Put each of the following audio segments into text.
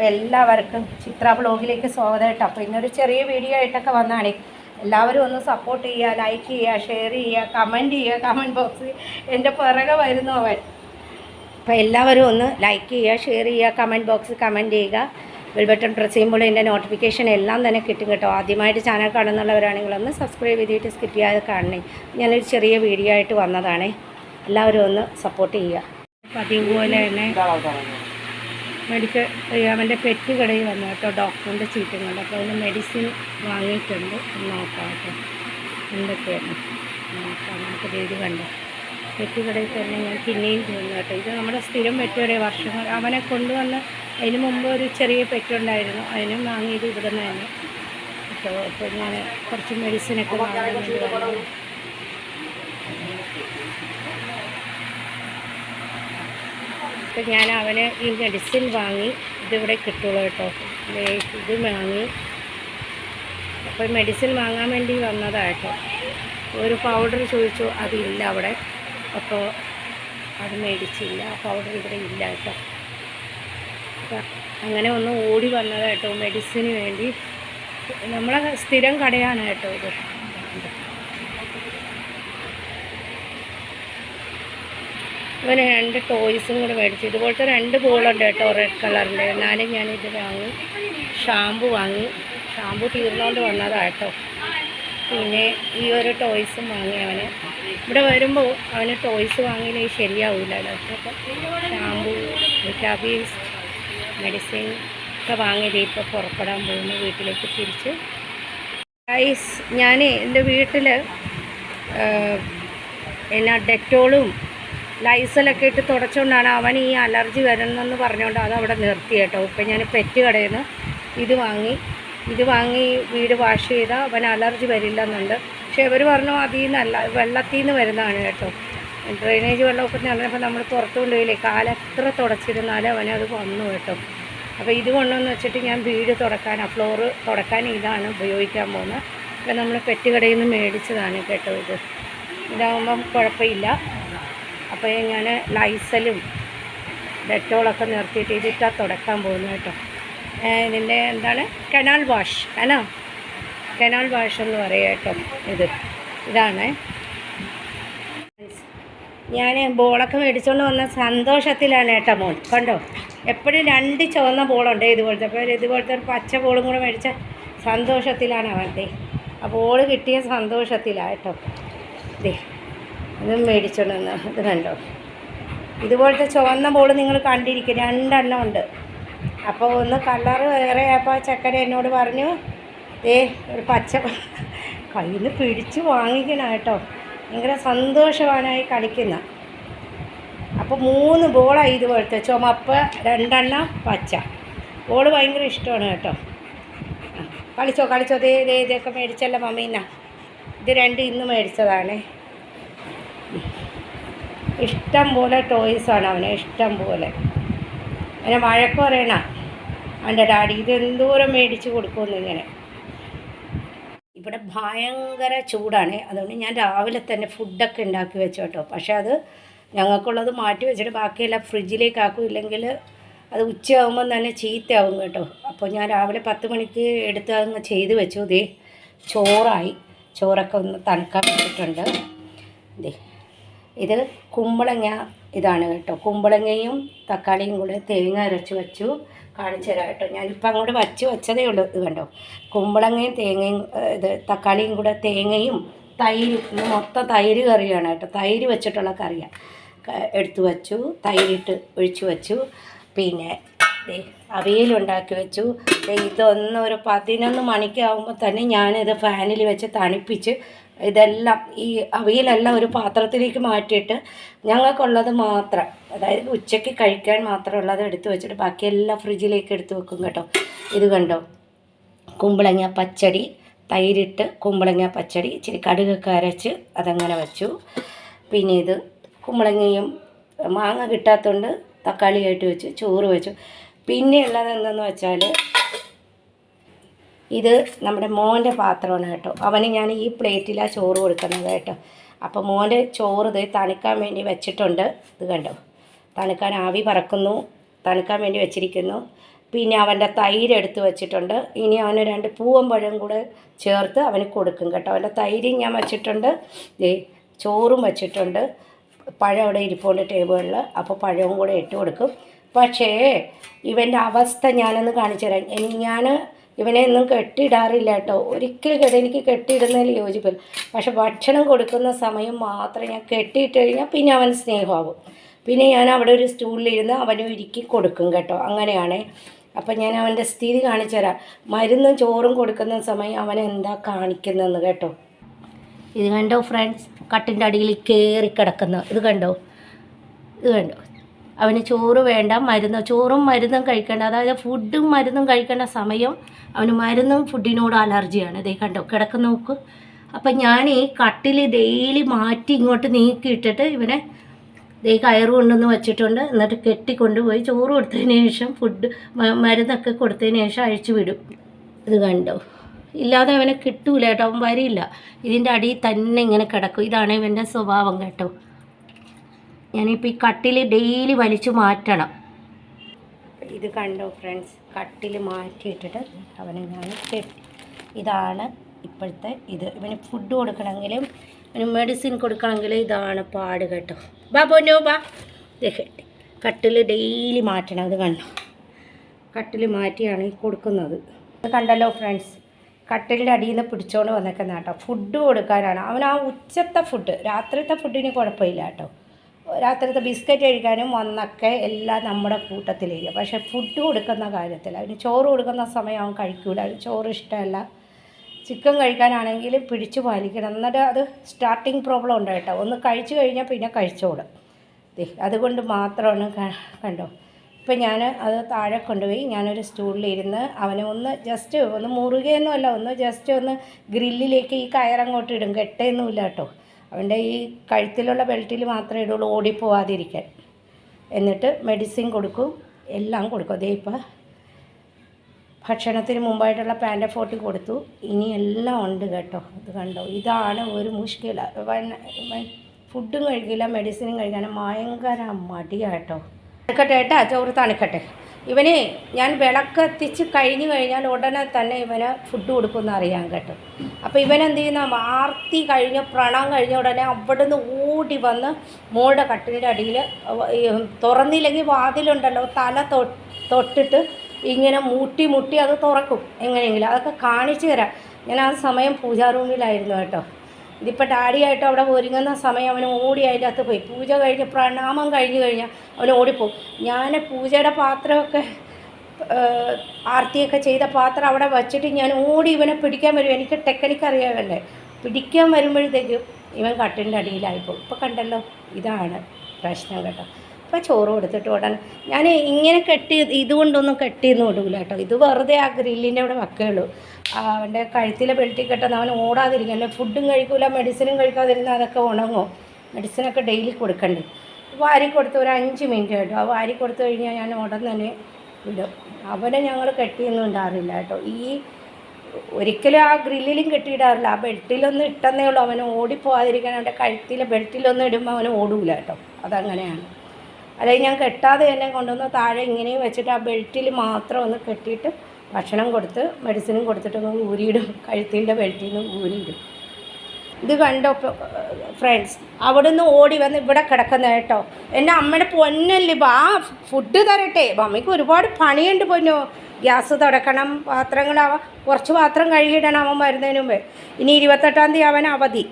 അപ്പോൾ എല്ലാവർക്കും ചിത്ര ബ്ലോഗിലേക്ക് സ്വാഗതം കേട്ടോ. അപ്പോൾ ഇന്നൊരു ചെറിയ വീഡിയോ ആയിട്ടൊക്കെ വന്നാണ്. എല്ലാവരും ഒന്ന് സപ്പോർട്ട് ചെയ്യുക ലൈക്ക് ചെയ്യുക ഷെയർ ചെയ്യുക കമന്റ് ചെയ്യുക കമന്റ് ബോക്സ് എന്റെ പിറകെ വരുന്നു അവൻ. അപ്പോൾ എല്ലാവരും ഒന്ന് ലൈക്ക് ചെയ്യുക ഷെയർ ചെയ്യുക കമന്റ് ബോക്സ് കമന്റ് ചെയ്യുക. ബെൽ ബട്ടൺ പ്രസ് ചെയ്യുമ്പോൾ എന്റെ നോട്ടിഫിക്കേഷൻ എല്ലാം തന്നെ കിട്ടും കേട്ടോ. ആദ്യമായിട്ട് ചാനൽ കാണുന്നുള്ളവരാണെങ്കിൽ ഒന്ന് സബ്സ്ക്രൈബ് ചെയ്തിട്ട് സ്കിപ്പ് ചെയ്യാതെ കാണണേ. ഞാനൊരു ചെറിയ വീഡിയോ ആയിട്ട് വന്നതാണേ. എല്ലാവരും ഒന്ന് സപ്പോർട്ട് ചെയ്യുക. പതിവ് പോലെ തന്നെ മെഡിക്കൽ അവന്റെ പെറ്റ് കടയിൽ വന്നു കേട്ടോ ഡോക്ടറിന്റെ ചീറ്റും കൊണ്ട്. അപ്പോൾ അതിന് മെഡിസിൻ വാങ്ങിയിട്ടുണ്ട്. നോക്കാം കേട്ടോ. എന്തൊക്കെയാണ് നോക്കാം നമുക്ക് രീതി കണ്ടോ. പെറ്റ് കടയിൽ തന്നെ ഞാൻ പിന്നെയും ചെയ്യുന്നു കേട്ടോ. ഇത് നമ്മുടെ സ്ഥിരം പെറ്റ് വരെ വർഷങ്ങൾ അവനെ കൊണ്ടുവന്ന് അതിന് മുമ്പ് ഒരു ചെറിയ പെറ്റുണ്ടായിരുന്നു അതിനും വാങ്ങിയത് ഇവിടെ നിന്ന് തന്നെ കേട്ടോ അപ്പോൾ ഞാൻ കുറച്ച് മെഡിസിനൊക്കെ വാങ്ങാൻ വേണ്ടി വന്നു അപ്പം ഞാൻ അവന് ഈ മെഡിസിൻ വാങ്ങി ഇതിവിടെ കിട്ടുള്ളൂ കേട്ടോ. ഇത് വാങ്ങി. അപ്പോൾ മെഡിസിൻ വാങ്ങാൻ വേണ്ടി വന്നതായിട്ടോ ഒരു പൗഡർ ചോദിച്ചു അതില്ല അവിടെ. അപ്പോൾ അത് മേടിച്ചില്ല. ആ പൗഡർ ഇവിടെ ഇല്ല കേട്ടോ. അങ്ങനെ ഒന്ന് ഓടി വന്നതായിട്ടോ കേട്ടോ. മെഡിസിന് വേണ്ടി. നമ്മളെ സ്ഥിരം കടയാണ് കേട്ടോ ഇത്. ഇവന് രണ്ട് ടോയ്സും കൂടെ മേടിച്ചു. ഇതുപോലത്തെ രണ്ട് ബോളുണ്ട് കേട്ടോ റെഡ് കളറിന്റെ എന്നാലും ഞാനിത് വാങ്ങി. ഷാമ്പു വാങ്ങി. ഷാമ്പു തീർന്നുകൊണ്ട് വന്നതാണ് കേട്ടോ. പിന്നെ ഈ ഒരു ടോയ്സും വാങ്ങി അവന്. ഇവിടെ വരുമ്പോൾ അവന് ടോയ്സ് വാങ്ങിയില്ലെങ്കിൽ ശരിയാവില്ലല്ലോ അപ്പോൾ ഷാമ്പു വിറ്റാബീൻസ് മെഡിസിൻ ഒക്കെ വാങ്ങിയത് ഇപ്പോൾ പുറപ്പെടാൻ പോകുന്നു വീട്ടിലേക്ക് തിരിച്ച്. ഐസ് ഞാൻ എന്റെ വീട്ടിൽ എന്നാ ഡെറ്റോളും ലൈസലൊക്കെ ഇട്ട് തുടച്ചുകൊണ്ടാണ് അവൻ ഈ അലർജി വരുന്നതെന്ന് പറഞ്ഞുകൊണ്ട് അത് അവിടെ നിർത്തി കേട്ടോ. ഇപ്പം ഞാൻ പെറ്റ് കടയിൽ നിന്ന് ഇത് വാങ്ങി ഇത് വാങ്ങി വീട് വാഷ് ചെയ്താൽ അവൻ അലർജി വരില്ലെന്നുണ്ട്. പക്ഷേ ഇവർ പറഞ്ഞു അതിൽ നിന്നല്ല വെള്ളത്തിൽ നിന്ന് വരുന്നതാണ് കേട്ടോ. ഡ്രെയിനേജ് വെള്ളമൊക്കെ നിറഞ്ഞപ്പോൾ നമ്മൾ പുറത്തു കൊണ്ടുപോയില്ലേ കാലെത്ര തുടച്ചിരുന്നാലും അത് വന്നു കേട്ടോ. അപ്പോൾ ഇത് കൊണ്ടുവന്ന് വെച്ചിട്ട് ഞാൻ വീട് തുടക്കാനാണ് ഫ്ലോറ് തുടക്കാൻ ഇതാണ് ഉപയോഗിക്കാൻ പോകുന്നത് അപ്പോൾ നമ്മൾ പെറ്റ് കടയിൽ നിന്ന് മേടിച്ചതാണ് കേട്ടോ ഇത്. ഇതാകുമ്പം കുഴപ്പമില്ല. അപ്പോൾ ഞാൻ ലൈസലും ഡെറ്റോളൊക്കെ നിർത്തിയിട്ട് ഇതിട്ടാ തുടക്കാൻ പോകുന്നു കേട്ടോ. ഇതിന്റെ എന്താണ്? Canal wash. അനാ കനാൽ വാഷ് എന്ന് പറയുക കേട്ടോ ഇത്. ഇതാണ്. ഞാൻ ബോളൊക്കെ മേടിച്ചുകൊണ്ട് വന്ന സന്തോഷത്തിലാണ് ഏട്ടാ മോൾ കണ്ടോ? എപ്പോഴും രണ്ട് ചുവന്ന ബോളുണ്ട് ഇതുപോലത്തെ. അപ്പോൾ ഇതുപോലത്തെ ഒരു പച്ച ബോളും കൂടെ മേടിച്ച സന്തോഷത്തിലാണ് അവന്റെ. ആ ബോൾ കിട്ടിയ സന്തോഷത്തിലാണ് കേട്ടോ. ദേ ഇതും മേടിച്ചോണ്ട് വന്ന ഇത് കണ്ടോ? ഇതുപോലത്തെ ചുവന്ന ബോൾ നിങ്ങൾ കണ്ടിരിക്കും. രണ്ടെണ്ണം ഉണ്ട്. അപ്പോൾ ഒന്ന് കളറ് വേറെ. അപ്പോൾ ചക്കര എന്നോട് പറഞ്ഞു ഏ ഒരു പച്ച കയ്യിൽ നിന്ന് പിടിച്ച് വാങ്ങിക്കണം കേട്ടോ. ഭയങ്കര സന്തോഷവാനായി കളിക്കുന്ന. അപ്പോൾ മൂന്ന് ബോളായി ഇതുപോലത്തെ. ചുമപ്പ് രണ്ടെണ്ണം പച്ച. ബോൾ ഭയങ്കര ഇഷ്ടമാണ് കേട്ടോ. കളിച്ചോ കളിച്ചോ. ദേ ദേ ഇതൊക്കെ മേടിച്ചല്ല മമ്മീന ഇത് രണ്ട് ഇന്ന് മേടിച്ചതാണ്. ഇഷ്ടം പോലെ ടോയ്സാണ് അവന് ഇഷ്ടം പോലെ. അവനെ വഴക്ക് പറയണ അവന്റെ ഡാഡി ഇത് എന്തോരം മേടിച്ച് കൊടുക്കുമെന്ന് ഇങ്ങനെ. ഇവിടെ ഭയങ്കര ചൂടാണ്. അതുകൊണ്ട് ഞാൻ രാവിലെ തന്നെ ഫുഡൊക്കെ ഉണ്ടാക്കി വെച്ചു കേട്ടോ. പക്ഷേ അത് ഞങ്ങൾക്കുള്ളത് മാറ്റി വെച്ചിട്ട് ബാക്കിയെല്ലാം ഫ്രിഡ്ജിലേക്ക് ആക്കും. ഇല്ലെങ്കിൽ അത് ഉച്ചയാകുമ്പം തന്നെ ചീത്തയാവും കേട്ടോ. അപ്പോൾ ഞാൻ രാവിലെ പത്ത് മണിക്ക് എടുത്ത് അങ്ങ് ചെയ്ത് വെച്ചു. ദേ ചോറായി. ചോറൊക്കെ ഒന്ന് തണുക്കാൻ വെച്ചിട്ടുണ്ട്. ദേ ഇത് കുമ്പളങ്ങ ഇതാണ് കേട്ടോ. കുമ്പളങ്ങയും തക്കാളിയും കൂടെ തേങ്ങ അരച്ച് വെച്ചു. കാണിച്ചു തരാം കേട്ടോ. ഞാനിപ്പോൾ അങ്ങോട്ട് വച്ച് വെച്ചതേ ഉള്ളൂ. ഇത് കണ്ടോ? കുമ്പളങ്ങയും തേങ്ങയും ഇത് തക്കാളിയും കൂടെ തേങ്ങയും തൈര് മൊത്തം തൈര് കറിയാണ് കേട്ടോ. തൈര് വെച്ചിട്ടുള്ള കറിയാണ് എടുത്തു വച്ചു. തൈരിട്ട് ഒഴിച്ചു വെച്ചു. പിന്നെ അവയിലുണ്ടാക്കി വെച്ചു. ഇതൊന്നൊരു പതിനൊന്ന് മണിക്കാവുമ്പോൾ തന്നെ ഞാനിത് ഫാനിൽ വെച്ച് തണുപ്പിച്ച് ഇതെല്ലാം ഈ അവിയലെല്ലാം ഒരു പാത്രത്തിലേക്ക് മാറ്റിയിട്ട് ഞങ്ങൾക്കുള്ളത് മാത്രം. അതായത് ഉച്ചയ്ക്ക് കഴിക്കാൻ മാത്രമുള്ളത് എടുത്ത് വെച്ചിട്ട് ബാക്കിയെല്ലാം ഫ്രിഡ്ജിലേക്ക് എടുത്തു വെക്കും കേട്ടോ. ഇത് കണ്ടോ? കുമ്പളങ്ങ പച്ചടി തൈരിട്ട് കുമ്പളങ്ങ പച്ചടി ഇച്ചിരി കടുകൊക്കെ അരച്ച് അതങ്ങനെ വെച്ചു. പിന്നെ ഇത് കുമ്പളങ്ങയും മാങ്ങ കിട്ടാത്തതുകൊണ്ട് തക്കാളിയായിട്ട് വെച്ചു ചോറ് വെച്ചു. പിന്നെയുള്ളത് എന്തെന്ന് വെച്ചാൽ ഇത് നമ്മുടെ മോന്റെ പാത്രമാണ് കേട്ടോ. അവന് ഞാൻ ഈ പ്ലേറ്റിലാണ് ചോറ് കൊടുക്കുന്നത് കേട്ടോ. അപ്പോൾ മോന്റെ ചോറ് ഇത് തണുക്കാൻ വേണ്ടി വെച്ചിട്ടുണ്ട്. ഇത് കണ്ടോ? തണുക്കാൻ ആവി പറക്കുന്നു. തണുക്കാൻ വേണ്ടി വെച്ചിരിക്കുന്നു. പിന്നെ അവന്റെ തൈര് എടുത്ത് വെച്ചിട്ടുണ്ട്. ഇനി അവന് രണ്ട് പൂവൻ പഴം കൂടെ ചേർത്ത് അവന് കൊടുക്കും കേട്ടോ. അവന്റെ തൈരും ഞാൻ വെച്ചിട്ടുണ്ട്. ചോറും വെച്ചിട്ടുണ്ട്. പഴം അവിടെ ഇരിപ്പുണ്ട് ടേബിളിൽ. അപ്പോൾ പഴവും കൂടെ ഇട്ട് കൊടുക്കും. പക്ഷേ ഇവന്റെ അവസ്ഥ ഞാനൊന്ന് കാണിച്ചു തരാം. ഇനി ഞാൻ ഇവനെ ഒന്നും കെട്ടിയിടാറില്ല കേട്ടോ. ഒരിക്കലും കേട്ടോ എനിക്ക് കെട്ടിയിടുന്നതിൽ യോജിപ്പില്ല. പക്ഷെ ഭക്ഷണം കൊടുക്കുന്ന സമയം മാത്രം ഞാൻ കെട്ടിയിട്ട് കഴിഞ്ഞാൽ പിന്നെ അവൻ സ്നേഹമാവും. പിന്നെ ഞാൻ അവിടെ ഒരു സ്റ്റൂളിലിരുന്ന് അവന് ഒരുക്കി കൊടുക്കും കേട്ടോ. അങ്ങനെയാണ്. അപ്പം ഞാൻ അവന്റെ സ്ഥിതി കാണിച്ചു തരാം. മരുന്നും ചോറും കൊടുക്കുന്ന സമയം അവൻ എന്താ കാണിക്കുന്നതെന്ന് കേട്ടോ. ഇത് കണ്ടോ ഫ്രണ്ട്സ്? കട്ടിന്റെ അടിയിൽ കയറി കിടക്കുന്ന. ഇത് കണ്ടോ? ഇത് കണ്ടോ? അവന് ചോറ് വേണ്ട മരുന്ന് ചോറും മരുന്നും കഴിക്കേണ്ട അതായത് ഫുഡും മരുന്നും കഴിക്കേണ്ട സമയം അവന് മരുന്നും ഫുഡിനോട് അലർജിയാണ്. ഇതേ കണ്ടോ കിടക്കുന്ന നോക്ക്. അപ്പം ഞാൻ ഈ കട്ടിൽ ഡെയിലി മാറ്റി ഇങ്ങോട്ട് നീക്കിയിട്ടിട്ട് ഇവനെ ദേ കയറ് കൊണ്ടുവന്ന് വെച്ചിട്ടുണ്ട്. എന്നിട്ട് കെട്ടിക്കൊണ്ടുപോയി ചോറ് കൊടുത്തതിന് ശേഷം ഫുഡ് മരുന്നൊക്കെ കൊടുത്തതിന് ശേഷം അഴിച്ചു വിടും. ഇത് കണ്ടോ? ഇല്ലാതെ അവനെ കിട്ടൂല കേട്ടോ അവൻ വരില്ല. ഇതിന്റെ അടിയിൽ തന്നെ ഇങ്ങനെ കിടക്കും. ഇതാണ് ഇവന്റെ സ്വഭാവം കേട്ടോ. ഞാനിപ്പോൾ ഈ കട്ടിൽ ഡെയിലി വലിച്ചു മാറ്റണം. ഇത് കണ്ടോ ഫ്രണ്ട്സ് കട്ടിൽ മാറ്റിയിട്ടിട്ട് അവനെ ഞാൻ കെട്ടി. ഇതാണ് ഇപ്പോഴത്തെ ഇത്. ഇവന് ഫുഡ് കൊടുക്കണമെങ്കിലും ഇവന് മെഡിസിൻ കൊടുക്കണമെങ്കിലും ഇതാണ് പാട് കേട്ടോ. ബാ പൊന്നോ ബാ ഇത് കെട്ടി. കട്ടിൽ ഡെയിലി മാറ്റണം അത് കണ്ടോ? കട്ടിൽ മാറ്റിയാണ് ഈ കൊടുക്കുന്നത്. ഇത് കണ്ടല്ലോ ഫ്രണ്ട്സ് കട്ടിലിന്റെ അടിയിൽ നിന്ന് പിടിച്ചോണ്ട് വന്നേക്കുന്ന കേട്ടോ ഫുഡ് കൊടുക്കാനാണ്. അവൻ ആ ഉച്ചത്തെ ഫുഡ് രാത്രിത്തെ ഫുഡിന് കുഴപ്പമില്ല കേട്ടോ. രാത്രിത്തെ ബിസ്ക്കറ്റ് കഴിക്കാനും വന്നൊക്കെ എല്ലാം നമ്മുടെ കൂട്ടത്തിലേക്ക്. പക്ഷേ ഫുഡ് കൊടുക്കുന്ന കാര്യത്തിൽ അവന് ചോറ് കൊടുക്കുന്ന സമയം അവൻ കഴിക്കൂല. അവന് ചോറ് ഇഷ്ടമല്ല. ചിക്കൻ കഴിക്കാനാണെങ്കിൽ പിടിച്ചു പാലിക്കണം. എന്നിട്ട് അത് സ്റ്റാർട്ടിങ് പ്രോബ്ലം ഉണ്ട് കേട്ടോ. ഒന്ന് കഴിച്ചു കഴിഞ്ഞാൽ പിന്നെ കഴിച്ചോളും. അതുകൊണ്ട് മാത്രമാണ് കണ്ടോ. ഇപ്പം ഞാൻ അത് താഴെ കൊണ്ടുപോയി ഞാനൊരു സ്റ്റൂളിലിരുന്ന് അവനെ ഒന്ന് ജസ്റ്റ് ഒന്ന് മുറുകയൊന്നുമല്ല ഒന്ന് ജസ്റ്റ് ഒന്ന് ഗ്രില്ലിലേക്ക് ഈ കയറങ്ങോട്ട് ഇടും. കെട്ടയൊന്നുമില്ല കേട്ടോ. അവന്റെ ഈ കഴുത്തിലുള്ള ബെൽറ്റിൽ മാത്രമേ ഇടുള്ളൂ ഓടിപ്പോവാതിരിക്കാൻ. എന്നിട്ട് മെഡിസിൻ കൊടുക്കും എല്ലാം കൊടുക്കും. അതേ ഇപ്പം ഭക്ഷണത്തിന് മുമ്പായിട്ടുള്ള പാന്റെ ഫോട്ടി കൊടുത്തു. ഇനി എല്ലാം ഉണ്ട് കേട്ടോ ഇത് കണ്ടോ? ഇതാണ് ഒരു മുഷ്കില ഫുഡും കഴിക്കില്ല മെഡിസിനും കഴിക്കാനും ഭയങ്കര മടിയാട്ടോ തണുക്കട്ടെ ഏട്ടാ? ചോറ് തണുക്കട്ടെ. ഇവന് ഞാൻ വിളക്കെത്തിച്ച് കഴിഞ്ഞു കഴിഞ്ഞാൽ ഉടനെ തന്നെ ഇവന് ഫുഡ് കൊടുക്കുമെന്ന് അറിയാൻ കേട്ടോ. അപ്പോൾ ഇവനെന്ത് ചെയ്യുന്ന? ആർത്തി കഴിഞ്ഞ് പ്രണം കഴിഞ്ഞ ഉടനെ അവിടെ നിന്ന് ഓടി വന്ന് മോളുടെ കട്ടിലിന്റെ അടിയിൽ തുറന്നില്ലെങ്കിൽ വാതിലുണ്ടല്ലോ തല തൊട്ടിട്ട് ഇങ്ങനെ മൂട്ടി മുട്ടി അത് തുറക്കും എങ്ങനെയെങ്കിലും. അതൊക്കെ കാണിച്ചു തരാം. ഞാൻ ആ സമയം പൂജാ റൂമിലായിരുന്നു കേട്ടോ. ഇതിപ്പോൾ ഡാഡിയായിട്ട് അവിടെ ഒരുങ്ങുന്ന സമയം അവന് ഓടി അതിന്റെ പോയി. പൂജ കഴിഞ്ഞ് പ്രണാമം കഴിഞ്ഞ് കഴിഞ്ഞാൽ അവൻ ഓടിപ്പോവും. ഞാൻ പൂജയുടെ പാത്രമൊക്കെ ആർത്തിയൊക്കെ ചെയ്ത പാത്രം അവിടെ വച്ചിട്ട് ഞാൻ ഓടി ഇവനെ പിടിക്കാൻ വരും. എനിക്ക് ടെക്നിക്ക് അറിയാമല്ലേ പിടിക്കാൻ വരുമ്പോഴത്തേക്കും ഇവൻ കട്ടിന്റെ അടിയിലായിപ്പോൾ ഇപ്പോൾ കണ്ടല്ലോ ഇതാണ് പ്രശ്നം കേട്ടോ. അപ്പോൾ ചോറ് കൊടുത്തിട്ട് ഓടാൻ. ഞാൻ ഇങ്ങനെ കെട്ടി ഇതുകൊണ്ടൊന്നും കെട്ടിയൊന്നും ഇടൂല കേട്ടോ. ഇത് വെറുതെ ആ ഗ്രില്ലിന്റെ അവിടെ വെക്കുകയുള്ളൂ അവന്റെ കഴുത്തിലെ ബെൽറ്റിൽ കെട്ടുന്ന അവൻ ഓടാതിരിക്കും അല്ലെ ഫുഡും കഴിക്കൂല മെഡിസിനും കഴിക്കാതിരുന്നാൽ അതൊക്കെ ഉണങ്ങും മെഡിസിനൊക്കെ ഡെയിലി കൊടുക്കണ്ടേ. വാരി കൊടുത്ത് ഒരു അഞ്ച് മിനിറ്റ് കേട്ടോ. ആ വാരി കൊടുത്തു കഴിഞ്ഞാൽ ഞാൻ ഉടൻ തന്നെ വിടും. അവനെ ഞങ്ങൾ കെട്ടിയൊന്നും ഉണ്ടാറില്ല കേട്ടോ. ഈ ഒരിക്കലും ആ ഗ്രില്ലിലും കെട്ടിയിടാറില്ല. ആ ബെൽറ്റിലൊന്നും ഇട്ടെന്നേ ഉള്ളൂ. അവന് ഓടിപ്പോവാതിരിക്കാൻ അവന്റെ കഴുത്തിലെ ബെൽറ്റിലൊന്നും ഇടുമ്പോൾ അവന് ഓടൂല കേട്ടോ. അതങ്ങനെയാണ്. അല്ലെങ്കിൽ ഞാൻ കെട്ടാതെ തന്നെ കൊണ്ടുവന്ന് താഴെ ഇങ്ങനെയും വെച്ചിട്ട് ആ ബെൽറ്റിൽ മാത്രം ഒന്ന് കെട്ടിയിട്ട് ഭക്ഷണം കൊടുത്ത് മെഡിസിനും കൊടുത്തിട്ട് ഒന്ന് ഊരിയിടും. കഴുത്തിന്റെ ബെൽറ്റിൽ നിന്ന് ഊരിയിടും. ഇത് കണ്ടോ ഫ്രണ്ട്സ് അവിടുന്ന് ഓടി വന്ന് ഇവിടെ കിടക്കുന്ന കേട്ടോ. എന്റെ അമ്മയുടെ പൊന്നല്ലേ ആ ഫുഡ് തരട്ടെ. അമ്മയ്ക്ക് ഒരുപാട് പണിയുണ്ട് പൊന്നോ. ഗ്യാസ് തുടക്കണം പാത്രങ്ങളാവാം കുറച്ച് പാത്രം കഴുകിയിടണം അവൻ വരുന്നതിന് മുമ്പേ. ഇനി ഇരുപത്തെട്ടാം തീയതി അവൻ അവധി.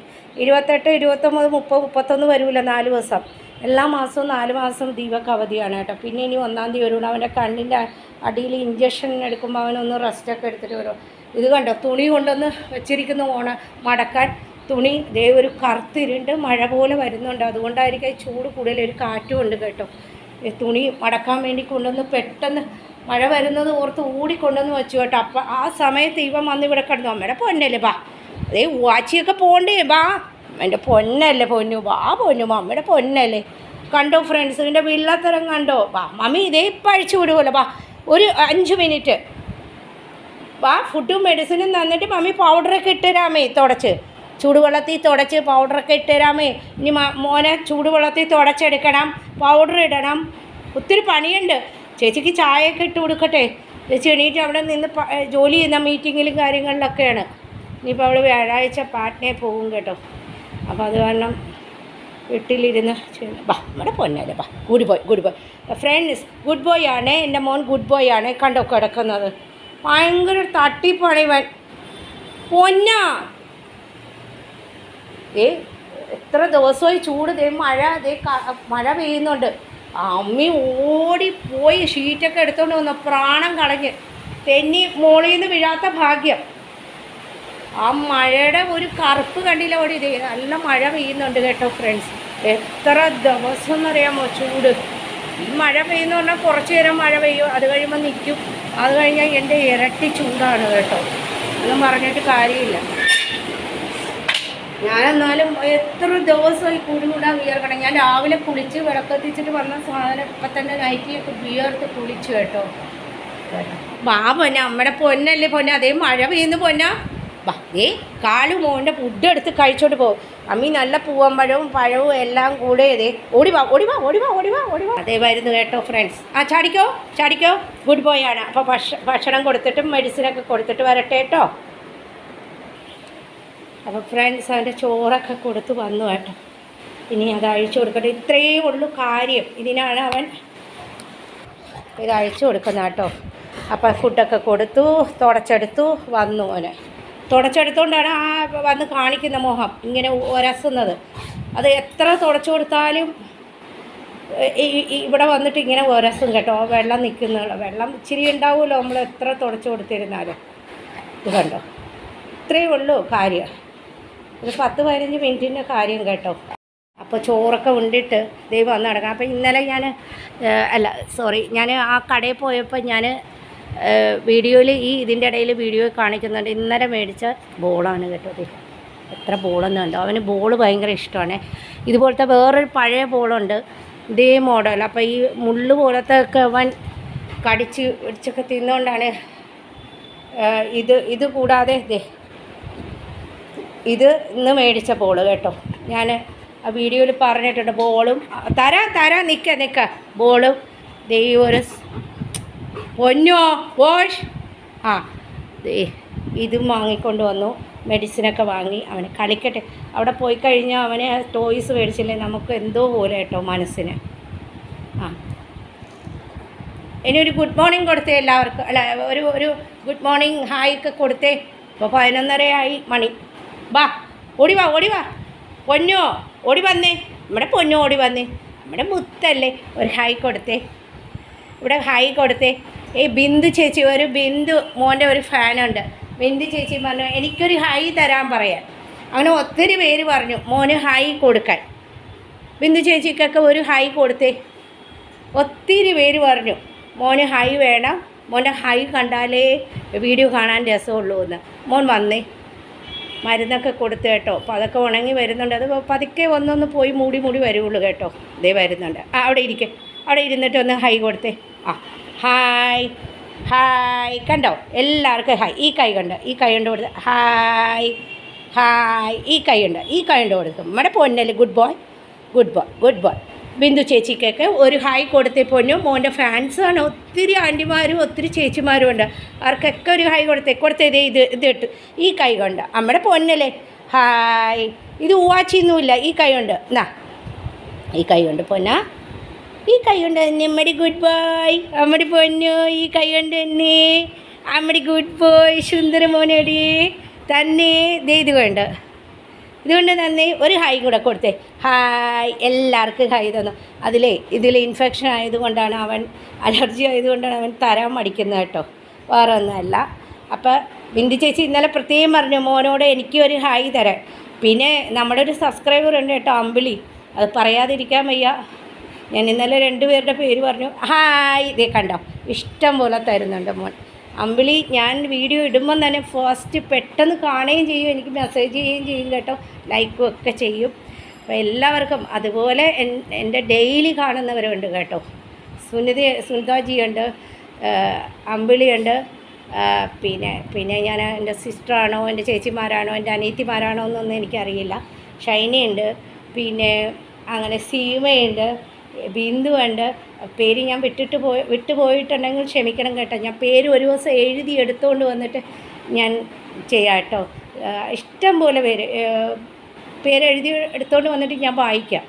ഇരുപത്തെട്ട് ഇരുപത്തൊമ്പത് മുപ്പത് മുപ്പത്തൊന്ന് വരില്ല നാല് ദിവസം. എല്ലാ മാസവും നാല് മാസം ദീപക്ക് അവധിയാണ് കേട്ടോ. പിന്നെ ഇനി ഒന്നാം തീയതി വരുമ്പോൾ അവന്റെ കണ്ണിന്റെ അടിയിൽ ഇഞ്ചക്ഷൻ എടുക്കുമ്പോൾ അവനൊന്ന് റെസ്റ്റൊക്കെ എടുത്തിട്ട് വരും. ഇത് കണ്ടോ? തുണി കൊണ്ടൊന്ന് വെച്ചിരിക്കുന്ന ഓണ മടക്കാൻ തുണി. ദേ ഒരു കറുത്തിരുണ്ട്. മഴ പോലെ വരുന്നുണ്ട്. അതുകൊണ്ടായിരിക്കും ചൂട് കൂടുതൽ. ഒരു കാറ്റും ഉണ്ട് കേട്ടോ. തുണി മടക്കാൻ വേണ്ടി കൊണ്ടുവന്ന് പെട്ടെന്ന് മഴ വരുന്നത് ഓർത്ത് ഓടിക്കൊണ്ടുവന്ന് വെച്ചു കേട്ടോ. അപ്പം ആ സമയത്ത് ഇവൻ വന്ന് ഇവിടെ കിടന്നു. അമ്മയുടെ പൊന്നല്ലേ ബാ. അതേ വാച്ചിയൊക്കെ പോകണ്ടേ ബാ. എന്റെ പൊന്നല്ലേ പൊന്നു ആ പൊന്നു മമ്മിയുടെ പൊന്നല്ലേ. കണ്ടോ ഫ്രണ്ട്സ് ഇതിന്റെ വിള്ളത്തരം കണ്ടോ? വാ മമ്മി ഇതേ ഇപ്പം അഴിച്ചു വിടുമല്ലോ വാ ഒരു അഞ്ച് മിനിറ്റ് വാ ഫുഡും മെഡിസിനും തന്നിട്ട് മമ്മി പൗഡറൊക്കെ ഇട്ടുതരാമേ തുടച്ച്. ചൂടുവെള്ളത്തിൽ തുടച്ച് പൗഡറൊക്കെ ഇട്ടുതരാമേ ഇനി മോനെ ചൂടുവെള്ളത്തിൽ തുടച്ചെടുക്കണം പൗഡർ ഇടണം. ഒത്തിരി പണിയുണ്ട്. ചേച്ചിക്ക് ചായയൊക്കെ ഇട്ട് കൊടുക്കട്ടെ. ചേച്ചി എണീറ്റ് അവിടെ നിന്ന് ജോലി ചെയ്യുന്ന മീറ്റിങ്ങിലും കാര്യങ്ങളിലൊക്കെയാണ്. ഇനിയിപ്പോൾ അവൾ വ്യാഴാഴ്ച പാട്ടിനെ പോകും കേട്ടോ. അപ്പോൾ അത് കാരണം വീട്ടിലിരുന്ന് ബാ നമ്മുടെ പൊന്നല്ലേ ബാ good boy good boy friends good boy ആണ് എന്റെ മോൻ ഗുഡ് ബോയ് ആണ് കണ്ടോ കിടക്കുന്നത്? ഭയങ്കര തട്ടിപ്പാണ് ഇവൻ. പൊന്നാ. ഏ എത്ര ദിവസമായി ചൂട് ദേ മഴ ദേ മഴ പെയ്യുന്നുണ്ട്. അമ്മി ഓടിപ്പോയി ഷീറ്റൊക്കെ എടുത്തോണ്ട് വന്നു പ്രാണം കളഞ്ഞ്. തെന്നി മോളിൽ നിന്ന് വീഴാത്ത ഭാഗ്യം. ആ മഴയുടെ ഒരു കറുപ്പ് കണ്ടില്ല ഓടി നല്ല മഴ പെയ്യുന്നുണ്ട് കേട്ടോ ഫ്രണ്ട്സ് എത്ര ദിവസം എന്നറിയാമോ ചൂട്. ഈ മഴ പെയ്യുന്ന പറഞ്ഞാൽ കുറച്ച് നേരം മഴ പെയ്യും അത് കഴിയുമ്പോൾ നിൽക്കും അത് കഴിഞ്ഞാൽ എന്റെ ഇരട്ടി ചൂടാണ് കേട്ടോ. ഒന്നും പറഞ്ഞിട്ട് കാര്യമില്ല. ഞാനെന്നാലും എത്ര ദിവസമായി കൂടി കൂടാൻ വിയർക്കണം. ഞാൻ രാവിലെ കുളിച്ച് വിളക്കത്തിച്ചിട്ട് വന്ന സാധനം ഇപ്പം തന്നെ നൈറ്റിയൊക്കെ വിയർത്ത് കുളിച്ചു കേട്ടോ. വാ പൊന്ന അമ്മയുടെ പൊന്നല്ലേ പൊന്ന. അതേ മഴ പെയ്യുന്ന പൊന്ന. വാ കാലു മോന്റെ ഫുഡ് എടുത്ത് കഴിച്ചോണ്ട് പോകും അമ്മി നല്ല പൂവമ്പഴവും പഴവും എല്ലാം കൂടെ ഇതേ ഓടിവാ ഓടിവാ ഓടിവാ ഓടിവാ ഓടിവാ അതേ വരുന്നു കേട്ടോ ഫ്രണ്ട്സ് ആ ചാടിക്കോ ചാടിക്കോ. ഗുഡ് ബോയ് ആണ്. അപ്പോൾ ഭക്ഷ ഭക്ഷണം കൊടുത്തിട്ടും മെഡിസിനൊക്കെ കൊടുത്തിട്ട് വരട്ടെ കേട്ടോ. അപ്പോൾ ഫ്രണ്ട്സ് അവന്റെ ചോറൊക്കെ കൊടുത്ത് വന്നു കേട്ടോ. ഇനി അത് അഴിച്ചു കൊടുക്കട്ടെ. ഇത്രയേ ഉള്ളൂ കാര്യം. ഇതിനാണ് അവൻ ഇത് അഴിച്ചു കൊടുക്കുന്ന കേട്ടോ. അപ്പം ഫുഡൊക്കെ കൊടുത്തു തുടച്ചെടുത്തു വന്നു അവന്. തുടച്ചെടുത്തോണ്ടാണ് ആ വന്ന് കാണിക്കുന്ന മോഹം ഇങ്ങനെ ഉരസുന്നത്. അത് എത്ര തുടച്ചു കൊടുത്താലും ഇവിടെ വന്നിട്ട് ഇങ്ങനെ ഉരസും കേട്ടോ. വെള്ളം നിൽക്കുന്ന വെള്ളം ഇച്ചിരി ഉണ്ടാവുമല്ലോ നമ്മൾ എത്ര തുടച്ചു കൊടുത്തിരുന്നാലും ഇത് കണ്ടോ? ഇത്രയേ ഉള്ളൂ കാര്യം. ഒരു പത്ത് പതിനഞ്ച് മിനിറ്റിന്റെ കാര്യം കേട്ടോ. അപ്പോൾ ചോറൊക്കെ ഉണ്ടിട്ട് ദൈവം വന്ന് നടക്കണം. അപ്പോൾ ഇന്നലെ ഞാൻ അല്ല സോറി ഞാൻ ആ കടയിൽ പോയപ്പോൾ ഞാൻ വീഡിയോയിൽ ഈ ഇതിന്റെ ഇടയിൽ വീഡിയോ കാണിക്കുന്നുണ്ട്. ഇന്നലെ മേടിച്ച ബോളാണ് കേട്ടോ എത്ര ബോളൊന്നും ഉണ്ടോ അവന് ബോൾ ഭയങ്കര ഇഷ്ടമാണ്. ഇതുപോലത്തെ വേറൊരു പഴയ ബോളുണ്ട്. ഇതേ മോഡൽ. അപ്പോൾ ഈ മുള്ളു പോലത്തെ ഒക്കെ അവൻ കടിച്ച് ഇടിച്ചൊക്കെ തിന്നുകൊണ്ടാണ് ഇത് ഇത് കൂടാതെ ദേ ഇത് ഇന്ന് മേടിച്ച ബോൾ കേട്ടോ. ഞാൻ ആ വീഡിയോയിൽ പറഞ്ഞിട്ടുണ്ട് ബോളും. തരാം തരാം നിൽക്കുക നിൽക്ക നിൽക്ക ബോളും ദൈവം ഒരു പൊന്നോ വാഷ്. ആ ഇതും വാങ്ങിക്കൊണ്ട് വന്നു. മെഡിസിനൊക്കെ വാങ്ങി അവന് കളിക്കട്ടെ. അവിടെ പോയി കഴിഞ്ഞാൽ അവനെ ടോയ്സ് മേടിച്ചില്ലേ? നമുക്ക് എന്തോ പോലെ കേട്ടോ മനസ്സിന്. ആ. ഇനി ഒരു ഗുഡ് മോർണിംഗ് കൊടുത്തേ എല്ലാവർക്കും. അല്ല ഒരു ഒരു ഗുഡ് മോർണിംഗ് ഹായ് ഒക്കെ കൊടുത്തേ. ഇപ്പോൾ പതിനൊന്നരയായി മണി. വാ ഓടി വാ ഓടി വാ. പൊന്നോ ഓടി വന്നേ. നമ്മുടെ പൊന്നോ ഓടി വന്നേ. നമ്മുടെ മുത്തല്ലേ ഒരു ഹായ് കൊടുത്തേ. ഇവിടെ ഹായ് കൊടുത്തേ. ഏയ് ബിന്ദു ചേച്ചി ഒരു ബിന്ദു മോന്റെ ഒരു ഫാനുണ്ട്. ബിന്ദു ചേച്ചി പറഞ്ഞു എനിക്കൊരു ഹൈ തരാൻ പറയാം അങ്ങനെ ഒത്തിരി പേര് പറഞ്ഞു മോന് ഹൈ കൊടുക്കാൻ. ബിന്ദു ചേച്ചിക്കൊക്കെ ഒരു ഹൈ കൊടുത്തേ. ഒത്തിരി പേര് പറഞ്ഞു മോന് ഹൈ വേണം മോന്റെ ഹൈ കണ്ടാലേ വീഡിയോ കാണാൻ രസമുള്ളൂ എന്ന്. മോൻ വന്നേ. മരുന്നൊക്കെ കൊടുത്ത് കേട്ടോ. അപ്പോൾ അതൊക്കെ ഉണങ്ങി വരുന്നുണ്ട്. അത് പതുക്കെ ഒന്നൊന്ന് പോയി മൂടി മൂടി വരുള്ളൂ കേട്ടോ. ഇതേ വരുന്നുണ്ട്. ആ അവിടെ ഇരിക്കെ. അവിടെ ഇരുന്നിട്ട് ഒന്ന് ഹൈ കൊടുത്തേ. ആ ഹായ് ഹായ് കണ്ടോ? എല്ലാവർക്കും ഹായ് ഈ കൈ കണ്ടോ? ഈ കൈ കൊണ്ട് കൊടുത്ത് ഹായ് ഹായ് ഈ കൈ ഉണ്ട് ഈ കൈ കൊണ്ട് കൊടുക്കും നമ്മുടെ പൊന്നല്ലേ? Good boy good boy good boy Bindu ചേച്ചിക്കൊക്കെ ഒരു ഹായ് കൊടുത്തേ പൊന്നു. മോന്റെ ഫാൻസാണ് ഒത്തിരി ആന്റിമാരും ഒത്തിരി ചേച്ചിമാരും ഉണ്ട്. അവർക്കൊക്കെ ഒരു ഹായ് കൊടുത്തേ. കൊടുത്തേതേ ഇത് ഇത് ഇട്ട്. ഈ കൈ കൊണ്ട്. നമ്മുടെ പൊന്നല്ലേ? ഹായ് ഇത് ഊവാച്ചിയൊന്നുമില്ല ഈ കൈ കൊണ്ട്. എന്നാ ഈ കൈ കൊണ്ട് പൊന്ന. ഈ കൈ കൊണ്ട് തന്നെ അമ്മടി ഗുഡ് ബോയ് അമ്മടി പൊന്നു ഈ കൈ കൊണ്ട് തന്നെ. അമ്മടി ഗുഡ് ബോയ് സുന്ദര മോനടി. തന്നെ. ദേ ഇത് കൊണ്ട് ഇതുകൊണ്ട് തന്നെ ഒരു ഹായ് കൂടെ കൊടുത്തേ. ഹായ് എല്ലാവർക്കും ഹായ് തന്നു. അതിലേ ഇതിൽ ഇൻഫെക്ഷൻ ആയതുകൊണ്ടാണ് അവൻ അലർജി ആയതുകൊണ്ടാണ് അവൻ തരാൻ മടിക്കുന്നത് കേട്ടോ. വേറെ ഒന്നുമല്ല. അപ്പോൾ ബിന്ദു ചേച്ചി ഇന്നലെ പ്രത്യേകം പറഞ്ഞു മോനോട് എനിക്ക് ഒരു ഹായ് തരാൻ. പിന്നെ നമ്മുടെ ഒരു സബ്സ്ക്രൈബർ ഉണ്ട് കേട്ടോ അമ്പിളി. അത് പറയാതിരിക്കാൻ വയ്യ. ഞാൻ ഇന്നലെ രണ്ടുപേരുടെ പേര് പറഞ്ഞു. ഹായ്. ഇതേ കണ്ടോ? ഇഷ്ടം പോലെ തരുന്നുണ്ട് മോൻ. അമ്പിളി ഞാൻ വീഡിയോ ഇടുമ്പം തന്നെ ഫസ്റ്റ് പെട്ടെന്ന് കാണുകയും ചെയ്യും. എനിക്ക് മെസ്സേജ് ചെയ്യുകയും ചെയ്യും കേട്ടോ. ലൈക്കും ഒക്കെ ചെയ്യും. അപ്പോൾ എല്ലാവർക്കും അതുപോലെ എന്റെ ഡെയിലി കാണുന്നവരുണ്ട് കേട്ടോ. സുനിത സുനിതാജിയുണ്ട് അമ്പിളിയുണ്ട് പിന്നെ പിന്നെ ഞാൻ എന്റെ സിസ്റ്ററാണോ എന്റെ ചേച്ചിമാരാണോ എന്റെ അനിയത്തിമാരാണോ എന്നൊന്നും എനിക്കറിയില്ല. ഷൈനയുണ്ട് പിന്നെ അങ്ങനെ സീമയുണ്ട്. ബിന്ദു ഉണ്ട്. പേര് ഞാൻ വിട്ടിട്ട് പോയി വിട്ടു പോയിട്ടുണ്ടെങ്കിൽ ക്ഷമിക്കണം കേട്ടോ. ഞാൻ പേര് ഒരു ദിവസം എഴുതി എടുത്തുകൊണ്ട് വന്നിട്ട് ഞാൻ ചെയ്യാം കേട്ടോ. ഇഷ്ടം പോലെ പേര് പേര് എഴുതി എടുത്തുകൊണ്ട് വന്നിട്ട് ഞാൻ വായിക്കാം.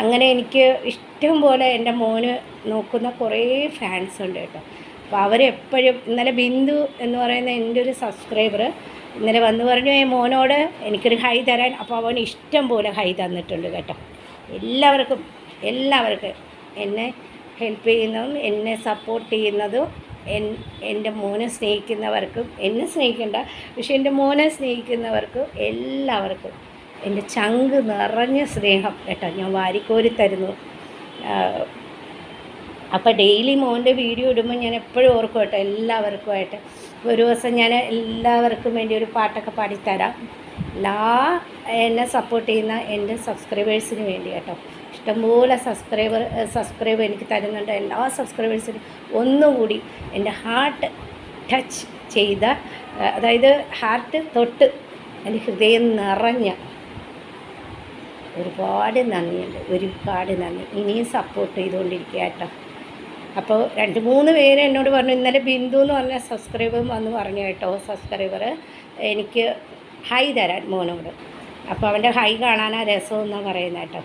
അങ്ങനെ എനിക്ക് ഇഷ്ടം പോലെ എന്റെ മോന് നോക്കുന്ന കുറേ ഫാൻസ് ഉണ്ട് കേട്ടോ. അപ്പോൾ അവരെപ്പോഴും ഇന്നലെ ബിന്ദു എന്ന് പറയുന്ന എന്റെ ഒരു സബ്സ്ക്രൈബർ ഇന്നലെ വന്ന് പറഞ്ഞു ഈ മോനോട് എനിക്കൊരു ഹൈ തരാൻ. അപ്പോൾ അവൻ ഇഷ്ടം പോലെ ഹൈ തന്നിട്ടുണ്ട് കേട്ടോ. എല്ലാവർക്കും എല്ലാവർക്കും എന്നെ ഹെൽപ്പ് ചെയ്യുന്നതും എന്നെ സപ്പോർട്ട് ചെയ്യുന്നതും എൻ എന്റെ മോനെ സ്നേഹിക്കുന്നവർക്കും എന്നെ സ്നേഹിക്കണ്ട പക്ഷെ എന്റെ മോനെ സ്നേഹിക്കുന്നവർക്കും എല്ലാവർക്കും എന്റെ ചങ്ക് നിറഞ്ഞ സ്നേഹം കേട്ടോ ഞാൻ വാരിക്കോരി തരുന്നു. അപ്പോൾ ഡെയിലി മോന്റെ വീഡിയോ ഇടുമ്പോൾ ഞാൻ എപ്പോഴും ഓർക്കും കേട്ടോ എല്ലാവർക്കുമായിട്ട്. ഒരു ദിവസം ഞാൻ എല്ലാവർക്കും വേണ്ടി ഒരു പാട്ടൊക്കെ പാടിത്തരാം. എല്ലാ എന്നെ സപ്പോർട്ട് ചെയ്യുന്ന എന്റെ സബ്സ്ക്രൈബേഴ്സിന് വേണ്ടി കേട്ടോ. ഇഷ്ടംപോലെ സബ്സ്ക്രൈബർ സബ്സ്ക്രൈബ് എനിക്ക് തരുന്നുണ്ട്. എല്ലാ സബ്സ്ക്രൈബേഴ്സിനും ഒന്നുകൂടി എന്റെ ഹാർട്ട് ടച്ച് ചെയ്ത അതായത് ഹാർട്ട് തൊട്ട് എന്റെ ഹൃദയം നിറഞ്ഞ ഒരുപാട് നന്ദിയുണ്ട്. ഒരുപാട് നന്ദി. ഇനിയും സപ്പോർട്ട് ചെയ്തുകൊണ്ടിരിക്കുക കേട്ടോ അപ്പോൾ രണ്ട് മൂന്ന് പേര് എന്നോട് പറഞ്ഞു ഇന്നലെ ബിന്ദു എന്ന് പറഞ്ഞ സബ്സ്ക്രൈബർ വന്ന് പറഞ്ഞു കേട്ടോ സബ്സ്ക്രൈബർ എനിക്ക് ഹൈ തരാൻ മോനോട്. അപ്പോൾ അവന്റെ ഹൈ കാണാനാ രസമെന്നാണ് പറയുന്നത് കേട്ടോ.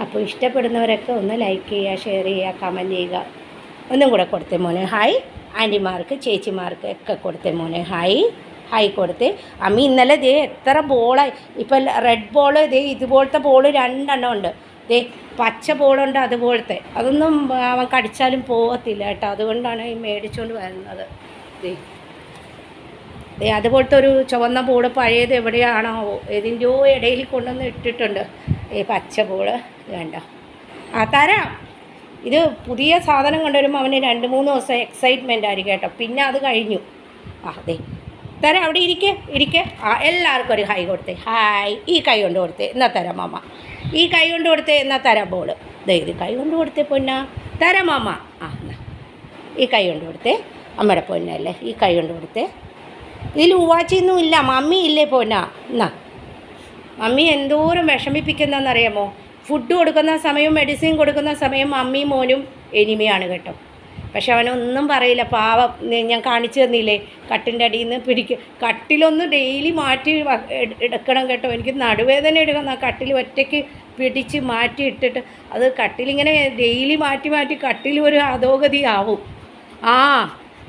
അപ്പോൾ ഇഷ്ടപ്പെടുന്നവരൊക്കെ ഒന്ന് ലൈക്ക് ചെയ്യുക ഷെയർ ചെയ്യുക കമന്റ് ചെയ്യുക. ഒന്നും കൂടെ കൊടുത്തേ മോനെ. ഹായ് ആന്റിമാർക്ക് ചേച്ചിമാർക്ക് ഒക്കെ കൊടുത്തേ മോനെ. ഹായ് ഹായ് കൊടുത്തേ. അമ്മി ഇന്നലെ ദേ എത്ര ബോളായി ഇപ്പം റെഡ് ബോൾ ദേ ഇതുപോലത്തെ ബോൾ രണ്ടെണ്ണം ഉണ്ട്. ദേ പച്ച ബോളുണ്ട് അതുപോലത്തെ. അതൊന്നും അവൻ കടിച്ചാലും പോകത്തില്ല കേട്ടോ. അതുകൊണ്ടാണ് ഈ മേടിച്ചുകൊണ്ട് വരുന്നത്. ദേ. ദേ അതുപോലത്തെ ഒരു ചുവന്ന ബോൾ പഴയത് എവിടെയാണോ ഏതിന്റെയോ ഇടയിൽ കൊണ്ടുവന്ന് ഇട്ടിട്ടുണ്ട്. ഈ പച്ചപ്പൂൾ കണ്ടോ? ആ തരാം. ഇത് പുതിയ സാധനം കൊണ്ടുവരുമ്പോൾ അവന് രണ്ട് മൂന്ന് ദിവസം എക്സൈറ്റ്മെന്റ് ആയിരിക്കും കേട്ടോ. പിന്നെ അത് കഴിഞ്ഞു. ആ അതെ തരാം അവിടെ ഇരിക്കേ ഇരിക്കേ. ആ എല്ലാവർക്കും ഒരു ഹൈ കൊടുത്തേ. ഹായ്. ഈ കൈ കൊണ്ട് കൊടുത്തേ. എന്നാ തരാം മാമ. ഈ കൈ കൊണ്ട് കൊടുത്തേ എന്നാ തരാം ബോൾ ദേ ഇത് കൈ കൊണ്ട് കൊടുത്തേ പൊന്നാ. തരാം മാമ. ആ എന്നാ. ഈ കൈ കൊണ്ട് കൊടുത്തേ അമ്മയുടെ പൊന്നല്ലേ. ഈ കൈ കൊണ്ട് കൊടുത്തേ. ഇതിൽ ഉവാച്ചിയൊന്നും ഇല്ല. മമ്മി ഇല്ലേ പൊന്ന. എന്നാ. മമ്മി എന്തോരം വിഷമിപ്പിക്കുന്നതെന്നറിയാമോ? ഫുഡ് കൊടുക്കുന്ന സമയവും മെഡിസിൻ കൊടുക്കുന്ന സമയം അമ്മയും മോനും എനിമയാണ് കേട്ടോ. പക്ഷെ അവനൊന്നും പറയില്ല. പാവം ഞാൻ കാണിച്ചു തന്നില്ലേ? കട്ടിന്റെ അടിയിൽ നിന്ന് പിടിക്കുക കട്ടിലൊന്ന് ഡെയിലി മാറ്റി എടുക്കണം കേട്ടോ. എനിക്ക് നടുവേദന എടുക്കണം കട്ടിൽ ഒറ്റയ്ക്ക് പിടിച്ച് മാറ്റി ഇട്ടിട്ട് അത് കട്ടിലിങ്ങനെ ഡെയിലി മാറ്റി മാറ്റി കട്ടിൽ ഒരു അധോഗതി ആവും ആ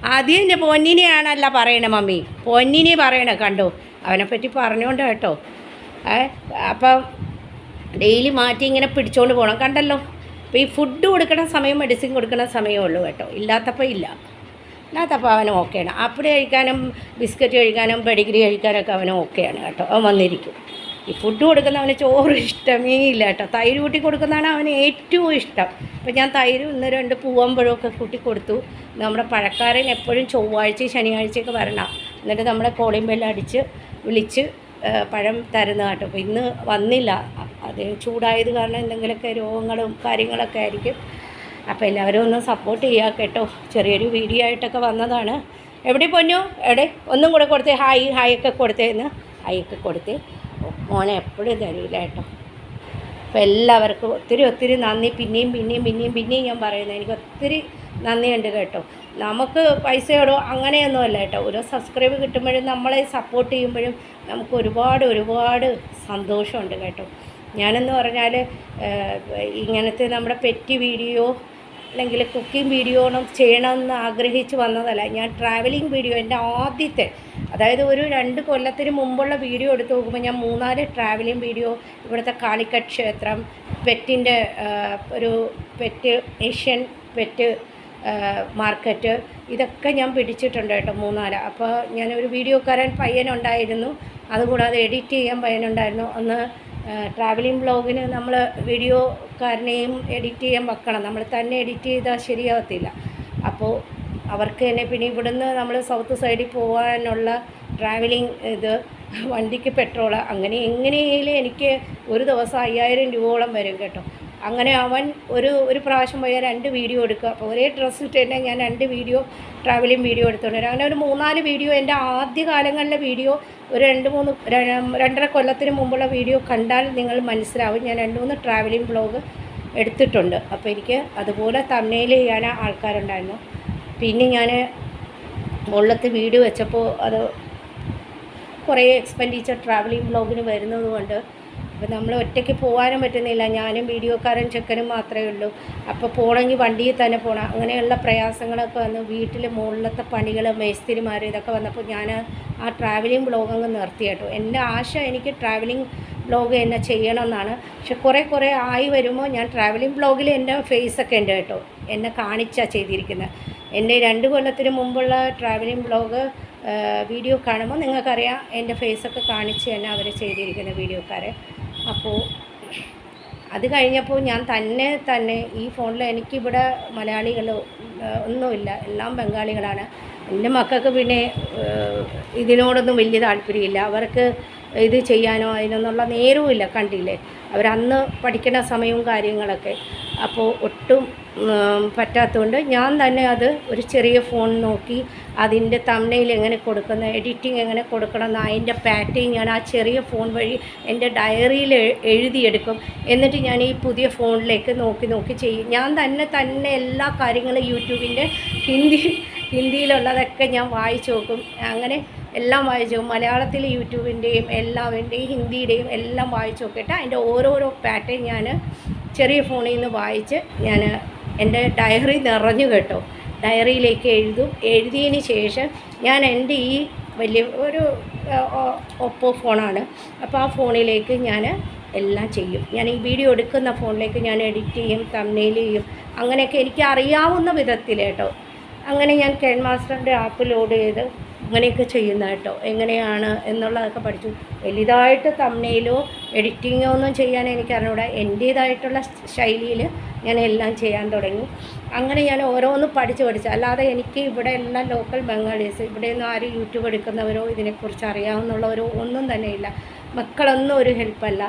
ആദ്യം എന്റെ പൊന്നിനെയാണല്ല പറയണേ മമ്മി. പൊന്നിനെ പറയണേ കണ്ടോ? അവനെപ്പറ്റി പറഞ്ഞുകൊണ്ട് കേട്ടോ. അപ്പം ഡെയിലി മാറ്റി ഇങ്ങനെ പിടിച്ചുകൊണ്ട് പോകണം കണ്ടല്ലോ? അപ്പോൾ ഈ ഫുഡ് കൊടുക്കണ സമയം മെഡിസിൻ കൊടുക്കണ സമയമേ ഉള്ളൂ കേട്ടോ. ഇല്ലാത്തപ്പോൾ ഇല്ല. ഇല്ലാത്തപ്പോൾ അവന് ഓക്കെയാണ് ആപ്പിൾ കഴിക്കാനും ബിസ്ക്കറ്റ് കഴിക്കാനും പെഡിഗ്രി കഴിക്കാനൊക്കെ അവന് ഓക്കെയാണ് കേട്ടോ. അവൻ വന്നിരിക്കും. ഈ ഫുഡ് കൊടുക്കുന്നവന് ചോറ് ഇഷ്ടമേ ഇല്ല കേട്ടോ. തൈര് കൂട്ടി കൊടുക്കുന്നതാണ് അവന് ഏറ്റവും ഇഷ്ടം. അപ്പം ഞാൻ തൈര് ഇന്ന് രണ്ട് പൂവമ്പഴമൊക്കെ കൂട്ടി കൊടുത്തു. നമ്മുടെ പഴക്കാരൻ എപ്പോഴും ചൊവ്വാഴ്ച ശനിയാഴ്ചയൊക്കെ വരണം. എന്നിട്ട് നമ്മളെ കോളിംഗ് അടിച്ച് വിളിച്ച് പഴം തരുന്ന കേട്ടോ. ഇന്ന് വന്നില്ല. അത് ചൂടായത് കാരണം എന്തെങ്കിലുമൊക്കെ രോഗങ്ങളും കാര്യങ്ങളൊക്കെ ആയിരിക്കും. അപ്പോൾ എല്ലാവരും ഒന്ന് സപ്പോർട്ട് ചെയ്യുക കേട്ടോ. ചെറിയൊരു വീഡിയോ ആയിട്ടൊക്കെ വന്നതാണ്. എവിടെ പൊന്നു? എവിടെ? ഒന്നും കൂടെ കൊടുത്തേ. ഹായ് ഹായ് ഒക്കെ കൊടുത്തേന്ന് ഹായ് ഒക്കെ കൊടുത്തേ. മോനെ എപ്പോഴും തരില്ല കേട്ടോ. അപ്പോൾ എല്ലാവർക്കും ഒത്തിരി ഒത്തിരി നന്ദി. പിന്നെയും പിന്നെയും പിന്നെയും പിന്നെയും ഞാൻ പറയുന്നത്. എനിക്ക് ഒത്തിരി നന്ദിയുണ്ട് കേട്ടോ. നമുക്ക് പൈസയോടോ അങ്ങനെയൊന്നുമല്ല കേട്ടോ. ഓരോ സബ്സ്ക്രൈബ് കിട്ടുമ്പോഴും നമ്മളെ സപ്പോർട്ട് ചെയ്യുമ്പോഴും നമുക്ക് ഒരുപാട് ഒരുപാട് സന്തോഷമുണ്ട് കേട്ടോ. ഞാനെന്ന് പറഞ്ഞാൽ ഇങ്ങനത്തെ നമ്മുടെ പെറ്റി വീഡിയോ അല്ലെങ്കിൽ കുക്കിംഗ് വീഡിയോ ഒന്നും ചെയ്യണമെന്ന് ആഗ്രഹിച്ച് വന്നതല്ല. ഞാൻ ട്രാവലിംഗ് വീഡിയോ എന്റെ ആദ്യത്തെ അതായത് ഒരു രണ്ട് കൊല്ലത്തിന് മുമ്പുള്ള വീഡിയോ എടുത്ത് നോക്കുമ്പോൾ ഞാൻ മൂന്നാൽ ട്രാവലിംഗ് വീഡിയോ ഇവിടുത്തെ കാളിക്കട്ട് ക്ഷേത്രം പെറ്റിന്റെ ഒരു പെറ്റ് ഏഷ്യൻ പെറ്റ് മാർക്കറ്റ്. ഇതൊക്കെ ഞാൻ പിടിച്ചിട്ടുണ്ട് കേട്ടോ മൂന്നാൽ. അപ്പോൾ ഞാനൊരു വീഡിയോക്കാരൻ പയ്യനുണ്ടായിരുന്നു. അതുകൂടാതെ എഡിറ്റ് ചെയ്യാൻ പയ്യനുണ്ടായിരുന്നു. ഒന്ന് ട്രാവലിംഗ് ബ്ലോഗിന് നമ്മൾ വീഡിയോക്കാരനെയും എഡിറ്റ് ചെയ്യാൻ വെക്കണം. നമ്മൾ തന്നെ എഡിറ്റ് ചെയ്താൽ ശരിയാവത്തില്ല. അപ്പോൾ അവർക്ക് തന്നെ പിന്നെ ഇവിടുന്ന് നമ്മൾ സൗത്ത് സൈഡിൽ പോകാനുള്ള ട്രാവലിംഗ് ഇത് വണ്ടിക്ക് പെട്രോൾ അങ്ങനെ എങ്ങനെയെങ്കിലും എനിക്ക് ഒരു ദിവസം അയ്യായിരം രൂപയോളം വരും കേട്ടോ. അങ്ങനെ അവൻ ഒരു ഒരു പ്രാവശ്യം പോയാൽ രണ്ട് വീഡിയോ എടുക്കുക. അപ്പോൾ ഒരേ ഡ്രസ്സ് ഇട്ട് തന്നെ ഞാൻ രണ്ട് വീഡിയോ ട്രാവലിംഗ് വീഡിയോ എടുത്തുകൊണ്ട് അങ്ങനെ ഒരു മൂന്നാൽ വീഡിയോ എന്റെ ആദ്യ കാലങ്ങളിലെ വീഡിയോ ഒരു രണ്ട് മൂന്ന് രണ്ടര കൊല്ലത്തിന് മുമ്പുള്ള വീഡിയോ കണ്ടാൽ നിങ്ങൾ മനസ്സിലാവും. ഞാൻ രണ്ട് മൂന്ന് ട്രാവലിംഗ് ബ്ലോഗ് എടുത്തിട്ടുണ്ട്. അപ്പോൾ എനിക്ക് അതുപോലെ തമ്മയിൽ ചെയ്യാൻ ആൾക്കാരുണ്ടായിരുന്നു. പിന്നെ ഞാൻ മുകളിലത്തെ വീഡിയോ വെച്ചപ്പോൾ അത് കുറേ എക്സ്പെൻഡിച്ചർ ട്രാവലിംഗ് ബ്ലോഗിന് വരുന്നത് കൊണ്ട് അപ്പോൾ നമ്മൾ ഒറ്റയ്ക്ക് പോകാനും പറ്റുന്നില്ല. ഞാനും വീഡിയോക്കാരൻ ചെക്കനും മാത്രമേ ഉള്ളൂ. അപ്പോൾ പോകണമെങ്കിൽ വണ്ടിയിൽ തന്നെ പോകണം അങ്ങനെയുള്ള പ്രയാസങ്ങളൊക്കെ വന്ന് വീട്ടിൽ മുകളിലത്തെ പണികൾ മേസ്തിരിമാർ ഇതൊക്കെ വന്നപ്പോൾ ഞാൻ ആ ട്രാവലിംഗ് ബ്ലോഗ് അങ്ങ് നിർത്തി കേട്ടോ. എന്റെ ആശ എനിക്ക് ട്രാവലിംഗ് ബ്ലോഗ് എന്നെ ചെയ്യണമെന്നാണ് പക്ഷെ കുറേ കുറേ ആയി വരുമ്പോൾ ഞാൻ ട്രാവലിംഗ് ബ്ലോഗിൽ എന്റെ ഫേസൊക്കെ ഉണ്ട് കേട്ടോ. എന്നെ കാണിച്ചാണ് ചെയ്തിരിക്കുന്നത് എന്റെ രണ്ട് കൊല്ലത്തിന് മുമ്പുള്ള ട്രാവലിംഗ് ബ്ലോഗ് വീഡിയോ കാണുമ്പോൾ നിങ്ങൾക്കറിയാം എന്റെ ഫേസൊക്കെ കാണിച്ച് തന്നെ അവർ ചെയ്തിരിക്കുന്ന വീഡിയോക്കാരെ. അപ്പോൾ അത് കഴിഞ്ഞപ്പോൾ ഞാൻ തന്നെ തന്നെ ഈ ഫോണിൽ എനിക്കിവിടെ മലയാളികൾ ഒന്നുമില്ല. എല്ലാം ബംഗാളികളാണ്. എന്റെ മക്കൾക്ക് പിന്നെ ഇതിനോടൊന്നും വലിയ താല്പര്യമില്ല. അവർക്ക് ഇത് ചെയ്യാനോ അതിനൊന്നുള്ള നേരവുമില്ല കണ്ടില്ലേ? അവരന്ന് പഠിക്കുന്ന സമയവും കാര്യങ്ങളൊക്കെ. അപ്പോൾ ഒട്ടും പറ്റാത്തതുകൊണ്ട് ഞാൻ തന്നെ അത് ഒരു ചെറിയ ഫോൺ നോക്കി അതിന്റെ തമ്മനയിൽ എങ്ങനെ കൊടുക്കുന്ന എഡിറ്റിംഗ് എങ്ങനെ കൊടുക്കണം എന്ന് അതിന്റെ പാറ്റേൺ ഞാൻ ആ ചെറിയ ഫോൺ വഴി എന്റെ ഡയറിയിൽ എഴുതിയെടുക്കും. എന്നിട്ട് ഞാൻ ഈ പുതിയ ഫോണിലേക്ക് നോക്കി നോക്കി ചെയ്യും. ഞാൻ തന്നെ തന്നെ എല്ലാ കാര്യങ്ങളും യൂട്യൂബിന്റെ ഹിന്ദി ഹിന്ദിയിലുള്ളതൊക്കെ ഞാൻ വായിച്ചു നോക്കും. അങ്ങനെ എല്ലാം വായിച്ചു മലയാളത്തിലെ യൂട്യൂബിന്റെയും എല്ലാവരുടെയും ഹിന്ദിയുടെയും എല്ലാം വായിച്ചു നോക്കിയിട്ട് അതിന്റെ ഓരോരോ പാറ്റേൺ ഞാൻ ചെറിയ ഫോണിൽ നിന്ന് വായിച്ച് ഞാൻ എന്റെ ഡയറി നിറഞ്ഞു കേട്ടോ. ഡയറിയിലേക്ക് എഴുതും. എഴുതിയതിന് ശേഷം ഞാൻ എന്റെ ഈ വലിയ ഒരു ഒപ്പോ ഫോണാണ് അപ്പോൾ ആ ഫോണിലേക്ക് ഞാൻ എല്ലാം ചെയ്യും. ഞാൻ ഈ വീഡിയോ എടുക്കുന്ന ഫോണിലേക്ക് ഞാൻ എഡിറ്റ് ചെയ്യും തമ്മിൽ ചെയ്യും. അങ്ങനെയൊക്കെ എനിക്ക് അറിയാവുന്ന വിധത്തിൽ കേട്ടോ. അങ്ങനെ ഞാൻ കെൻ മാസ്റ്ററിന്റെ ആപ്പ് ലോഡ് ചെയ്ത് അങ്ങനെയൊക്കെ ചെയ്യുന്ന കേട്ടോ. എങ്ങനെയാണ് എന്നുള്ളതൊക്കെ പഠിച്ചു. വലുതായിട്ട് തമ്മനയിലോ എഡിറ്റിങ്ങോ ഒന്നും ചെയ്യാൻ എനിക്ക് അറിഞ്ഞൂടാ എന്റേതായിട്ടുള്ള ശൈലിയിൽ ഞാൻ എല്ലാം ചെയ്യാൻ തുടങ്ങി. അങ്ങനെ ഞാൻ ഓരോന്ന് പഠിച്ച് പഠിച്ചു. അല്ലാതെ എനിക്ക് ഇവിടെ എല്ലാം ലോക്കൽ ബംഗാളീസ് ഇവിടെ നിന്ന് ആരും യൂട്യൂബ് എടുക്കുന്നവരോ ഇതിനെക്കുറിച്ച് അറിയാവുന്നുള്ളവരോ ഒന്നും തന്നെ ഇല്ല. മക്കളൊന്നും ഒരു ഹെൽപ്പല്ല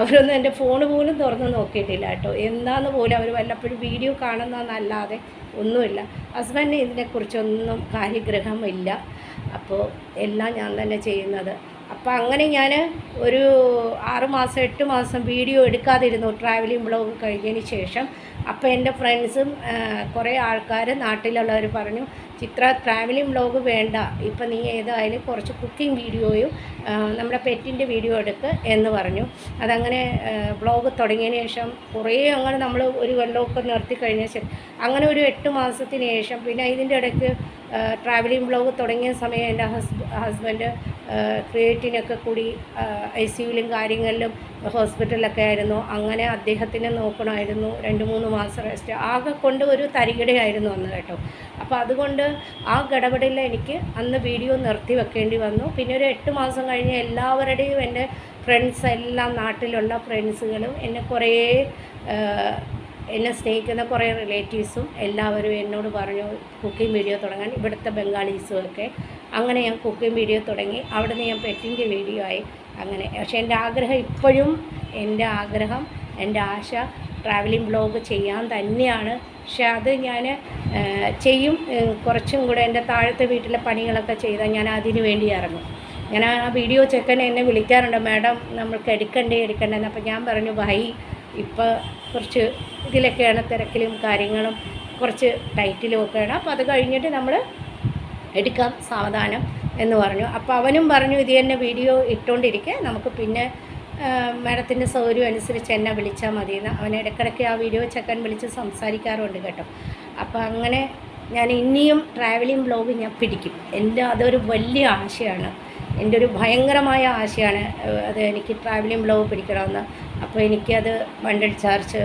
അവരൊന്നും എന്റെ ഫോൺ പോലും തുറന്ന് നോക്കിയിട്ടില്ല കേട്ടോ. എന്താന്ന് പോലും അവർ വല്ലപ്പോഴും വീഡിയോ കാണുന്നതെന്നല്ലാതെ ഒന്നുമില്ല. ഹസ്ബൻഡിന് ഇതിനെക്കുറിച്ചൊന്നും കാര്യഗ്രഹമില്ല. അപ്പോൾ എല്ലാം ഞാൻ തന്നെ ചെയ്യുന്നത്. അപ്പോൾ അങ്ങനെ ഞാൻ ഒരു ആറുമാസം എട്ട് മാസം വീഡിയോ എടുക്കാതിരുന്നു ട്രാവലിംഗ് ബ്ലോഗ് കഴിഞ്ഞതിന് ശേഷം. അപ്പോൾ എന്റെ ഫ്രണ്ട്സും കുറേ ആൾക്കാർ നാട്ടിലുള്ളവർ പറഞ്ഞു ചിത്ര ട്രാവലിംഗ് ബ്ലോഗ് വേണ്ട. ഇപ്പം നീ ഏതായാലും കുറച്ച് കുക്കിംഗ് വീഡിയോയും നമ്മുടെ പെറ്റിന്റെ വീഡിയോ എടുക്ക് എന്ന് പറഞ്ഞു. അതങ്ങനെ ബ്ലോഗ് തുടങ്ങിയതിന് ശേഷം കുറേ അങ്ങനെ നമ്മൾ ഒരു വെള്ളമൊക്കെ നിർത്തി കഴിഞ്ഞ ശേഷം അങ്ങനെ ഒരു എട്ട് മാസത്തിന് ശേഷം പിന്നെ ഇതിന്റെ ഇടയ്ക്ക് ട്രാവലിംഗ് ബ്ലോഗ് തുടങ്ങിയ സമയം എന്റെ ഹസ് ഹസ്ബൻഡ് ക്രിയേറ്റിനൊക്കെ കൂടി ഐ സിയുലും കാര്യങ്ങളിലും ഹോസ്പിറ്റലിലൊക്കെ ആയിരുന്നു. അങ്ങനെ അദ്ദേഹത്തിനെ നോക്കണമായിരുന്നു. രണ്ട് മൂന്ന് മാസം റെസ്റ്റ് ആകെ കൊണ്ട് ഒരു തരികിടയായിരുന്നു അന്ന് കേട്ടോ. അപ്പോൾ അതുകൊണ്ട് ആ ഗടപടയിൽ എനിക്ക് അന്ന് വീഡിയോ നിർത്തി വെക്കേണ്ടി വന്നു. പിന്നെ ഒരു എട്ട് മാസം കഴിഞ്ഞ് എല്ലാവരുടെയും എന്റെ ഫ്രണ്ട്സ് എല്ലാം നാട്ടിലുള്ള ഫ്രണ്ട്സുകളും എന്നെ കുറേ എന്നെ സ്നേഹിക്കുന്ന കുറേ റിലേറ്റീവ്സും എല്ലാവരും എന്നോട് പറഞ്ഞു കുക്കിംഗ് വീഡിയോ തുടങ്ങാൻ. ഇവിടുത്തെ ബംഗാളീസും ഒക്കെ. അങ്ങനെ ഞാൻ കുക്കിംഗ് വീഡിയോ തുടങ്ങി. അവിടെ നിന്ന് ഞാൻ പെറ്റിന്റെ വീഡിയോ ആയി. അങ്ങനെ. പക്ഷേ എന്റെ ആഗ്രഹം ഇപ്പോഴും എന്റെ ആഗ്രഹം എന്റെ ആശ ട്രാവലിംഗ് ബ്ലോഗ് ചെയ്യാൻ തന്നെയാണ്. പക്ഷെ അത് ഞാൻ ചെയ്യും. കുറച്ചും കൂടെ എന്റെ താഴത്തെ വീട്ടിലെ പണികളൊക്കെ ചെയ്താൽ ഞാൻ അതിന് വേണ്ടി ഇറങ്ങും. ഞാൻ ആ വീഡിയോ ചെക്കൻ എന്നെ വിളിക്കാറുണ്ട് മാഡം നമ്മൾക്ക് എടുക്കണ്ടേ എടുക്കണ്ടേ എന്ന്. അപ്പോൾ ഞാൻ പറഞ്ഞു ഭായി ഇപ്പോൾ കുറച്ച് ഇതിലൊക്കെയാണ് തിരക്കിലും കാര്യങ്ങളും കുറച്ച് ടൈറ്റിലും ഒക്കെയാണ്. അപ്പോൾ അത് കഴിഞ്ഞിട്ട് നമ്മൾ എടുക്കാം സാവധാനം എന്ന് പറഞ്ഞു. അപ്പോൾ അവനും പറഞ്ഞു ഇത് തന്നെ വീഡിയോ ഇട്ടുകൊണ്ടിരിക്കെ നമുക്ക് പിന്നെ മാഡത്തിന്റെ സൗകര്യം അനുസരിച്ച് എന്നെ വിളിച്ചാൽ മതിയെന്ന്. അവൻ ഇടയ്ക്കിടയ്ക്ക് ആ വീഡിയോ ചെക്കൻ വിളിച്ച് സംസാരിക്കാറുണ്ട് കേട്ടോ. അപ്പോൾ അങ്ങനെ ഞാൻ ഇനിയും ട്രാവലിംഗ് ബ്ലോഗ് ഞാൻ പിടിക്കും. എന്റെ അതൊരു വലിയ ആശയമാണ് എന്റെ ഒരു ഭയങ്കരമായ ആശയമാണ് അത് എനിക്ക് ട്രാവലിംഗ് ബ്ലോഗ് പിടിക്കണമെന്ന്. അപ്പോൾ എനിക്കത് മണ്ടൽ ചാർച്ച്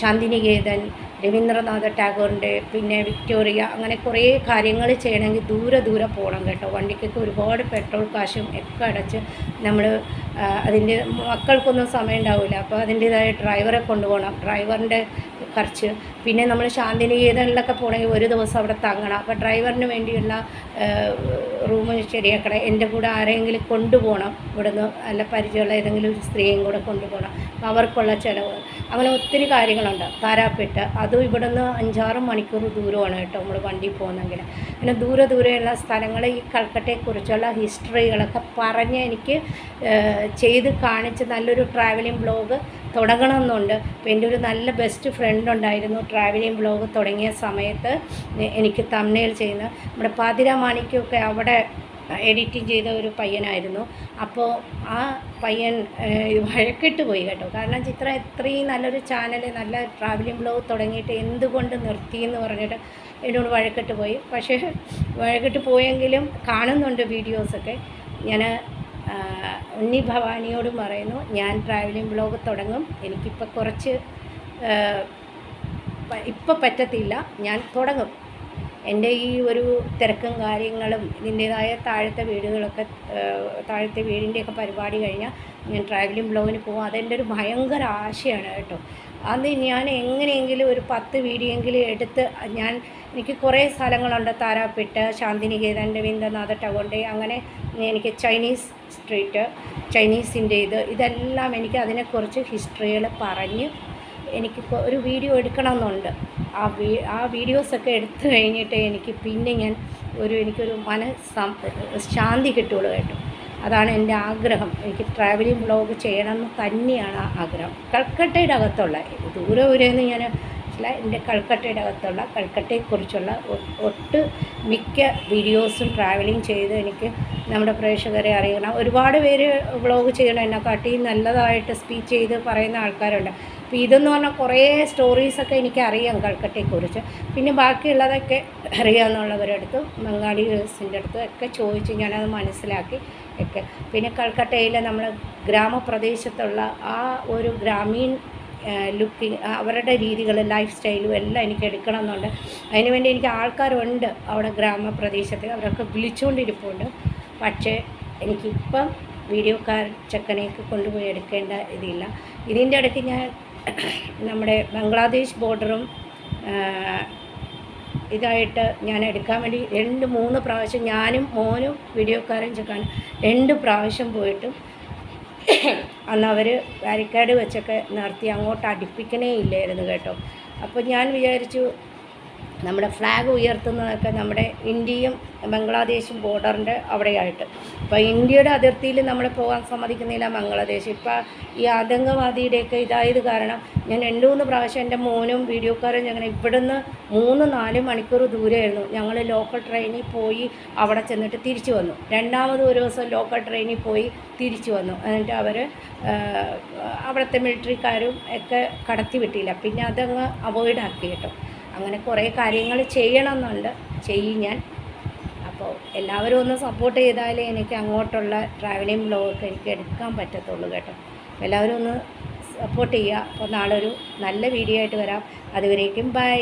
ശാന്തിനികേതൻ രവീന്ദ്രനാഥ ടാഗോറിന്റെ പിന്നെ വിക്ടോറിയ അങ്ങനെ കുറേ കാര്യങ്ങൾ ചെയ്യണമെങ്കിൽ ദൂരെ ദൂരെ പോകണം കേട്ടോ. വണ്ടിക്കൊക്കെ ഒരുപാട് പെട്രോൾ കാശും ഒക്കെ അടച്ച് നമ്മൾ അതിന്റെ മക്കൾക്കൊന്നും സമയം ഉണ്ടാവില്ല. അപ്പോൾ അതിന്റേതായ ഡ്രൈവറെ കൊണ്ടുപോകണം. ഡ്രൈവറിന്റെ ഖർച്ച് പിന്നെ നമ്മൾ ശാന്തിനികേതനിലൊക്കെ പോകണമെങ്കിൽ ഒരു ദിവസം അവിടെ തങ്ങണം. അപ്പോൾ ഡ്രൈവറിന് വേണ്ടിയുള്ള റൂം ശരിയാക്കണം. എന്റെ കൂടെ ആരെങ്കിലും കൊണ്ടുപോകണം. ഇവിടുന്ന് നല്ല പരിചയമുള്ള ഏതെങ്കിലും ഒരു സ്ത്രീയും കൂടെ കൊണ്ടുപോകണം. അവർക്കുള്ള ചിലവ്. അങ്ങനെ ഒത്തിരി കാര്യങ്ങളുണ്ട്. താരാപ്പെട്ട്. അതും ഇവിടുന്ന് അഞ്ചാറ് മണിക്കൂർ ദൂരമാണ് കേട്ടോ നമ്മൾ വണ്ടി പോകുന്നെങ്കിൽ പിന്നെ ദൂരെ ദൂരെയുള്ള സ്ഥലങ്ങൾ ഈ കൽക്കട്ടയെക്കുറിച്ചുള്ള ഹിസ്റ്ററികളൊക്കെ പറഞ്ഞ് എനിക്ക് ചെയ്ത് കാണിച്ച് നല്ലൊരു ട്രാവലിംഗ് ബ്ലോഗ് തുടങ്ങണമെന്നുണ്ട്. അപ്പോൾ എന്റെ ഒരു നല്ല ബെസ്റ്റ് ഫ്രണ്ട് ഉണ്ടായിരുന്നു ട്രാവലിംഗ് ബ്ലോഗ് തുടങ്ങിയ സമയത്ത് എനിക്ക് തമ്മിൽ ചെയ്യുന്ന നമ്മുടെ പാതിര മാണിക്കൊക്കെ അവിടെ എഡിറ്റിംഗ് ചെയ്ത ഒരു പയ്യനായിരുന്നു. അപ്പോൾ ആ പയ്യൻ വഴക്കിട്ട് പോയി കേട്ടോ. കാരണം ചിത്ര ഇത്രയും നല്ലൊരു ചാനൽ നല്ല ട്രാവലിംഗ് ബ്ലോഗ് തുടങ്ങിയിട്ട് എന്തുകൊണ്ട് നിർത്തി എന്ന് പറഞ്ഞിട്ട് എന്നോട് വഴക്കിട്ട് പോയി. പക്ഷേ വഴക്കിട്ട് പോയെങ്കിലും കാണുന്നുണ്ട് വീഡിയോസൊക്കെ ഞാൻ ഉണ്ണി ഭവാനിയോടും പറയുന്നു ഞാൻ ട്രാവലിംഗ് ബ്ലോഗ് തുടങ്ങും. എനിക്കിപ്പോൾ കുറച്ച് ഇപ്പം പറ്റത്തില്ല. ഞാൻ തുടങ്ങും. എന്റെ ഈ ഒരു തിരക്കും കാര്യങ്ങളും ഇതിന്റേതായ താഴത്തെ വീടുകളൊക്കെ താഴത്തെ വീടിന്റെയൊക്കെ പരിപാടി കഴിഞ്ഞാൽ ഞാൻ ട്രാവലിംഗ് ബ്ലോഗിന് പോകും. അതെന്റെ ഒരു ഭയങ്കര ആശയാണ് കേട്ടോ. അത് ഞാൻ എങ്ങനെയെങ്കിലും ഒരു പത്ത് വീഡിയോയെങ്കിലും എടുത്ത് ഞാൻ എനിക്ക് കുറേ സ്ഥലങ്ങളുണ്ട്. താരാപ്പെട്ട് ശാന്തിനികേതൻ രവീന്ദ്രനാഥ ടഗോണ്ടെ അങ്ങനെ എനിക്ക് ചൈനീസ് സ്ട്രീറ്റ് ചൈനീസിന്റെ ഇത് ഇതെല്ലാം എനിക്ക് അതിനെക്കുറിച്ച് ഹിസ്റ്ററികൾ പറഞ്ഞ് എനിക്ക് ഒരു വീഡിയോ എടുക്കണമെന്നുണ്ട്. ആ വീ ആ വീഡിയോസൊക്കെ എടുത്തു കഴിഞ്ഞിട്ട് എനിക്ക് പിന്നെ ഞാൻ ഒരു എനിക്കൊരു മന ശാന്തി കിട്ടുള്ളൂ കേട്ടോ. അതാണ് എന്റെ ആഗ്രഹം. എനിക്ക് ട്രാവലിംഗ് ബ്ലോഗ് ചെയ്യണമെന്ന് തന്നെയാണ് ആ ആഗ്രഹം. കൽക്കട്ടയുടെ അകത്തുള്ള ദൂരെ ദൂരെയൊന്നും ഞാൻ അല്ല എന്റെ കൽക്കട്ടയുടെ അകത്തുള്ള കൽക്കട്ടയെക്കുറിച്ചുള്ള ഒട്ട് മിക്ക വീഡിയോസും ട്രാവലിംഗ് ചെയ്ത് എനിക്ക് നമ്മുടെ പ്രേക്ഷകരെ അറിയണം. ഒരുപാട് പേര് വ്ളോഗ് ചെയ്യണം എന്നെക്കാട്ടി നല്ലതായിട്ട് സ്പീച്ച് ചെയ്ത് പറയുന്ന ആൾക്കാരുണ്ട്. അപ്പോൾ ഇതെന്ന് പറഞ്ഞാൽ കുറേ സ്റ്റോറീസൊക്കെ എനിക്കറിയാം കൽക്കട്ടയെക്കുറിച്ച്. പിന്നെ ബാക്കിയുള്ളതൊക്കെ അറിയാമെന്നുള്ളവരടുത്ത് ബംഗാളി ഗേൾസിന്റെ അടുത്ത് ഒക്കെ ചോദിച്ച് ഞാനത് മനസ്സിലാക്കി ഒക്കെ. പിന്നെ കൽക്കട്ടയിലെ നമ്മൾ ഗ്രാമപ്രദേശത്തുള്ള ആ ഒരു ഗ്രാമീൺ ലുക്കിങ് അവരുടെ രീതികൾ ലൈഫ് സ്റ്റൈലും എല്ലാം എനിക്ക് എടുക്കണമെന്നുണ്ട്. അതിനുവേണ്ടി എനിക്ക് ആൾക്കാരുണ്ട് അവിടെ ഗ്രാമപ്രദേശത്ത് അവരൊക്കെ വിളിച്ചുകൊണ്ടിരിപ്പുണ്ട് പക്ഷേ എനിക്കിപ്പം വീഡിയോക്കാർ ചെക്കനെയൊക്കെ കൊണ്ടുപോയി എടുക്കേണ്ട ഇതില്ല. ഇതിന്റെ ഇടയ്ക്ക് ഞാൻ നമ്മുടെ ബംഗ്ലാദേശ് ബോർഡറും ഇതായിട്ട് ഞാൻ എടുക്കാൻ വേണ്ടി രണ്ട് മൂന്ന് പ്രാവശ്യം ഞാനും മോനും വീഡിയോക്കാരൻ ചെക്കാൻ രണ്ട് പ്രാവശ്യം പോയിട്ടും അന്ന് അവർ ബാരിക്കേഡ് വെച്ചൊക്കെ നിർത്തി അങ്ങോട്ട് അടുപ്പിക്കണേ ഇല്ലായിരുന്നു കേട്ടോ. അപ്പോൾ ഞാൻ വിചാരിച്ചു നമ്മുടെ ഫ്ലാഗ് ഉയർത്തുന്നതൊക്കെ നമ്മുടെ ഇന്ത്യയും ബംഗ്ലാദേശും ബോർഡറിന്റെ അവിടെയായിട്ട്. അപ്പോൾ ഇന്ത്യയുടെ അതിർത്തിയിൽ നമ്മൾ പോകാൻ സമ്മതിക്കുന്നില്ല ബംഗ്ലാദേശ്. ഇപ്പോൾ ഈ ആതങ്കവാദിയുടെയൊക്കെ ഇതായത് കാരണം ഞാൻ രണ്ട് മൂന്ന് പ്രാവശ്യം എന്റെ മോനും വീഡിയോക്കാരും ഞങ്ങൾ ഇവിടുന്ന് മൂന്ന് നാല് മണിക്കൂർ ദൂരമായിരുന്നു ഞങ്ങൾ ലോക്കൽ ട്രെയിനിൽ പോയി അവിടെ ചെന്നിട്ട് തിരിച്ചു വന്നു. രണ്ടാമത് ഒരു ദിവസം ലോക്കൽ ട്രെയിനിൽ പോയി തിരിച്ചു വന്നു. എന്നിട്ട് അവർ അവിടുത്തെ മിലിറ്ററിക്കാരും ഒക്കെ കടത്തി വിട്ടില്ല. പിന്നെ അതങ്ങ് അവോയ്ഡ് ആക്കി കേട്ടോ. അങ്ങനെ കുറേ കാര്യങ്ങൾ ചെയ്യണമെന്നുണ്ട്. ചെയ്യും ഞാൻ. അപ്പോൾ എല്ലാവരും ഒന്ന് സപ്പോർട്ട് ചെയ്താലേ എനിക്ക് അങ്ങോട്ടുള്ള ട്രാവലിംഗ് ബ്ലോഗൊക്കെ എനിക്ക് എടുക്കാൻ പറ്റത്തുള്ളൂ കേട്ടോ. എല്ലാവരും ഒന്ന് സപ്പോർട്ട് ചെയ്യുക. അപ്പോൾ നാളെ ഒരു നല്ല വീഡിയോ ആയിട്ട് വരാം. അതുവരേക്കും ബൈ